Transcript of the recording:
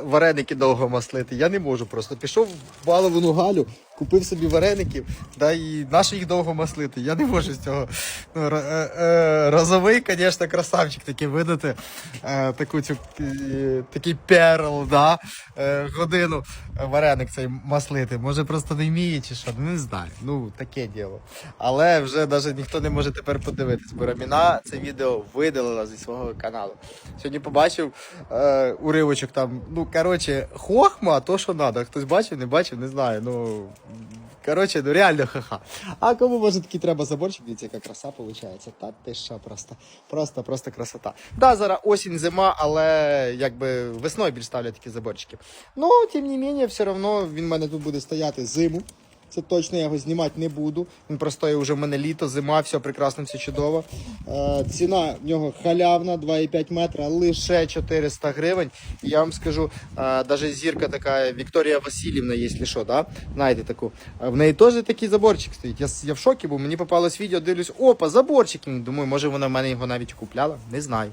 вареники довго маслити. Я не можу просто. Пішов в баловину Галю, купив собі вареників, да і нащо їх довго маслити. Я не можу з цього. Ну, е, е, розовий, звісно, красавчик такий видати. Е, таку цю такий перл, да, годину вареник цей маслити. Може просто не вміє чи що, ну, не знаю. Ну, таке діло. Але вже навіть ніхто не може тепер подивитись, бо Раміна це відео видалила зі свого каналу. Сьогодні побачив е, уривочок там, ну, коротше, хохма, то що треба. Хтось бачив, не бачив, не знаю. Ну, коротше, ну реально ха-ха. А кому може такий треба заборчик, дивіться, яка краса виходить. Та ти що просто, просто, просто красота. Да, зараз осінь, зима, але якби весною більш ставлять такі заборчики. Ну, тим не менше, все одно він в мене тут буде стояти зиму. Це точно я його знімати не буду. Він простоє вже в мене літо, зима, все прекрасно, все чудово. Е, ціна в нього халявна, 2,5 метра, лише 400 гривень. І я вам скажу, е, навіть зірка така Вікторія Васильівна, якщо що, да? знаєте таку. Е, В неї теж такий заборчик стоїть. Я, я в шокі був, мені попалось відео, дивлюсь, опа, заборчик. Думаю, може вона в мене його навіть купляла. Не знаю.